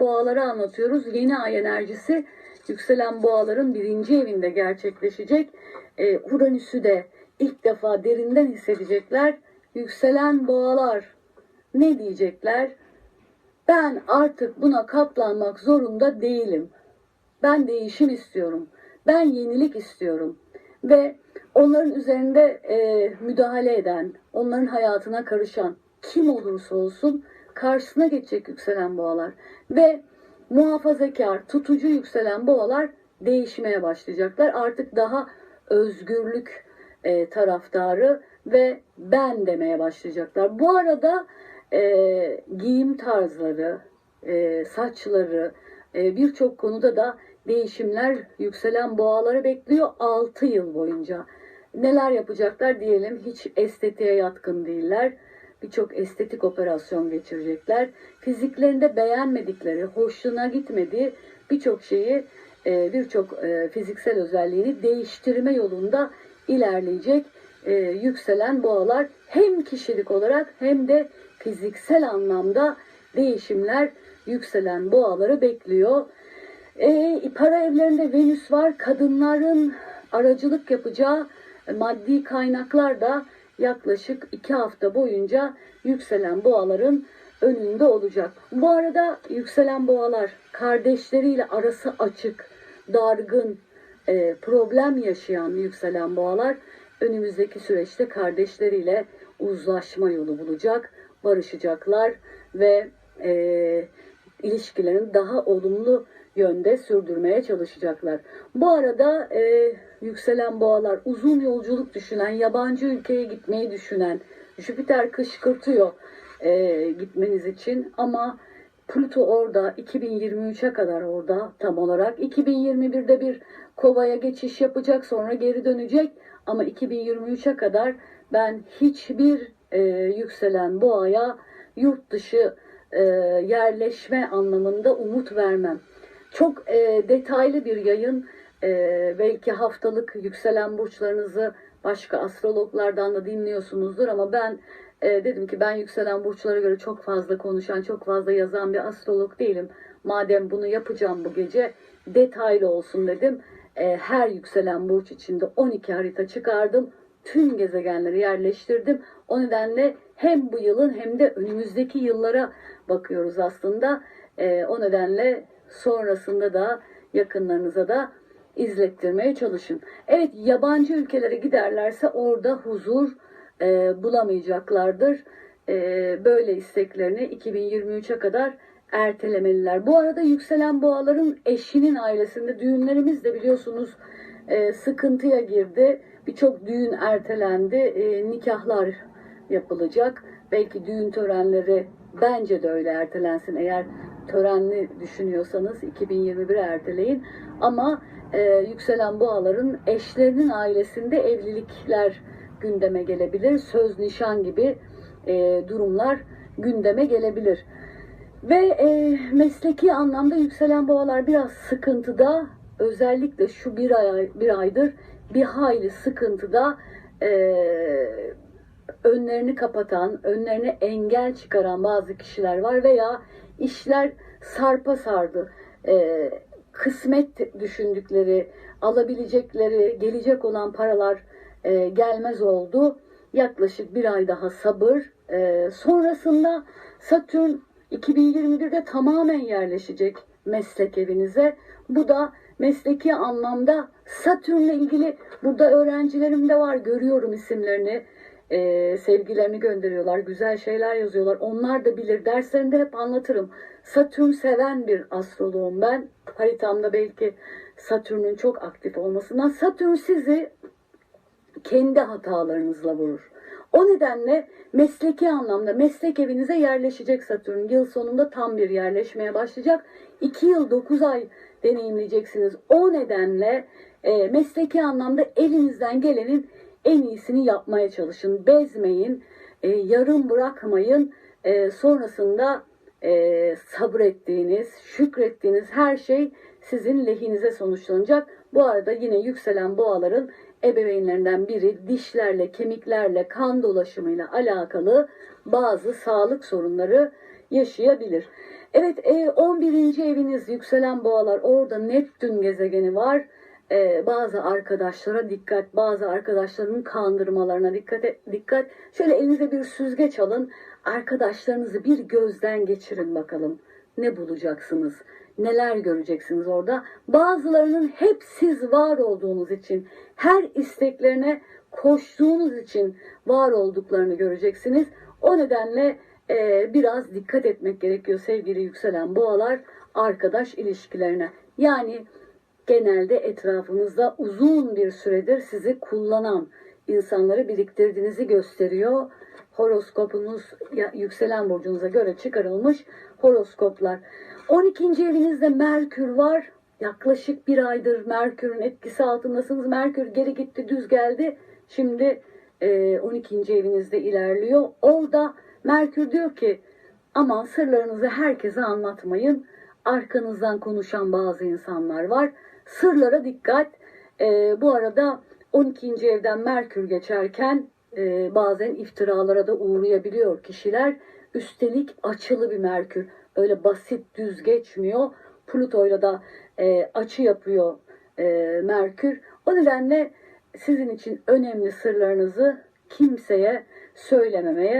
boğaları anlatıyoruz. Yeni ay enerjisi yükselen boğaların birinci evinde gerçekleşecek. Ee, Uranüs'ü de ilk defa derinden hissedecekler. Yükselen boğalar ne diyecekler? Ben artık buna katlanmak zorunda değilim. Ben değişim istiyorum. Ben yenilik istiyorum. Ve onların üzerinde e, müdahale eden, onların hayatına karışan kim olursa olsun karşısına geçecek yükselen boğalar. Ve muhafazakar, tutucu yükselen boğalar değişmeye başlayacaklar. Artık daha özgürlük e, taraftarı ve ben demeye başlayacaklar. Bu arada e, giyim tarzları, e, saçları, e, birçok konuda da değişimler yükselen boğaları bekliyor 6 yıl boyunca. Neler yapacaklar diyelim hiç estetiğe yatkın değiller. Birçok estetik operasyon geçirecekler. Fiziklerinde beğenmedikleri, hoşuna gitmediği birçok şeyi, e, birçok e, fiziksel özelliğini değiştirme yolunda ilerleyecek e, yükselen boğalar hem kişilik olarak hem de fiziksel anlamda değişimler yükselen boğaları bekliyor. E, para evlerinde Venüs var. Kadınların aracılık yapacağı maddi kaynaklar da yaklaşık iki hafta boyunca yükselen boğaların önünde olacak. Bu arada yükselen boğalar kardeşleriyle arası açık, dargın, e, problem yaşayan yükselen boğalar önümüzdeki süreçte kardeşleriyle uzlaşma yolu bulacak, barışacaklar ve e, ilişkilerini daha olumlu yönde sürdürmeye çalışacaklar. Bu arada e, yükselen boğalar uzun yolculuk düşünen, yabancı ülkeye gitmeyi düşünen, Jüpiter kışkırtıyor e, gitmeniz için ama Plüto orada 2023'e kadar orada tam olarak 2021'de bir kovaya geçiş yapacak sonra geri dönecek ama 2023'e kadar ben hiçbir e, yükselen boğaya yurt dışı e, yerleşme anlamında umut vermem. Çok e, detaylı bir yayın e, belki haftalık yükselen burçlarınızı başka astrologlardan da dinliyorsunuzdur ama ben e, dedim ki ben yükselen burçlara göre çok fazla konuşan, çok fazla yazan bir astrolog değilim. Madem bunu yapacağım bu gece detaylı olsun dedim. E, her yükselen burç içinde 12 harita çıkardım. Tüm gezegenleri yerleştirdim. O nedenle hem bu yılın hem de önümüzdeki yıllara bakıyoruz aslında. E, o nedenle sonrasında da yakınlarınıza da izlettirmeye çalışın. Evet yabancı ülkelere giderlerse orada huzur e, bulamayacaklardır. E, böyle isteklerini 2023'e kadar ertelemeliler. Bu arada yükselen boğaların eşinin ailesinde düğünlerimiz de biliyorsunuz e, sıkıntıya girdi. Birçok düğün ertelendi. E, nikahlar yapılacak. Belki düğün törenleri bence de öyle ertelensin. Eğer törenli düşünüyorsanız 2021'e erteleyin. Ama e, yükselen boğaların eşlerinin ailesinde evlilikler gündeme gelebilir. Söz nişan gibi e, durumlar gündeme gelebilir. Ve e, mesleki anlamda yükselen boğalar biraz sıkıntıda. Özellikle şu bir, ay, bir aydır bir hayli sıkıntıda e, önlerini kapatan, önlerine engel çıkaran bazı kişiler var veya işler sarpa sardı. E, kısmet düşündükleri, alabilecekleri, gelecek olan paralar e, gelmez oldu. Yaklaşık bir ay daha sabır. E, sonrasında Satürn 2021'de tamamen yerleşecek meslek evinize. Bu da mesleki anlamda Satürn'le ilgili burada öğrencilerim de var. Görüyorum isimlerini. Ee, sevgilerini gönderiyorlar. Güzel şeyler yazıyorlar. Onlar da bilir. Derslerinde hep anlatırım. Satürn seven bir astroloğum ben. Haritamda belki Satürn'ün çok aktif olmasından. Satürn sizi kendi hatalarınızla vurur. O nedenle mesleki anlamda meslek evinize yerleşecek Satürn. Yıl sonunda tam bir yerleşmeye başlayacak. 2 yıl 9 ay deneyimleyeceksiniz. O nedenle e, mesleki anlamda elinizden gelenin en iyisini yapmaya çalışın. Bezmeyin, e, yarım bırakmayın. E, sonrasında e, sabrettiğiniz, şükrettiğiniz her şey sizin lehinize sonuçlanacak. Bu arada yine yükselen boğaların ebeveynlerinden biri dişlerle, kemiklerle, kan dolaşımıyla alakalı bazı sağlık sorunları yaşayabilir. Evet e, 11. eviniz yükselen boğalar orada Neptün gezegeni var. E, bazı arkadaşlara dikkat, bazı arkadaşların kandırmalarına dikkat, dikkat. Şöyle elinize bir süzgeç alın, arkadaşlarınızı bir gözden geçirin bakalım. Ne bulacaksınız? Neler göreceksiniz orada? Bazılarının hep siz var olduğunuz için, her isteklerine koştuğunuz için var olduklarını göreceksiniz. O nedenle e, biraz dikkat etmek gerekiyor sevgili yükselen boğalar arkadaş ilişkilerine. Yani genelde etrafınızda uzun bir süredir sizi kullanan insanları biriktirdiğinizi gösteriyor. Horoskopunuz yükselen burcunuza göre çıkarılmış horoskoplar. 12. evinizde Merkür var. Yaklaşık bir aydır Merkür'ün etkisi altındasınız. Merkür geri gitti, düz geldi. Şimdi e, 12. evinizde ilerliyor. Orada Merkür diyor ki aman sırlarınızı herkese anlatmayın. Arkanızdan konuşan bazı insanlar var. Sırlara dikkat. E, bu arada 12. evden Merkür geçerken e, bazen iftiralara da uğrayabiliyor kişiler. Üstelik açılı bir Merkür. Öyle basit düz geçmiyor. Plüto'yla da e, açı yapıyor e, Merkür. O nedenle sizin için önemli sırlarınızı kimseye söylememeye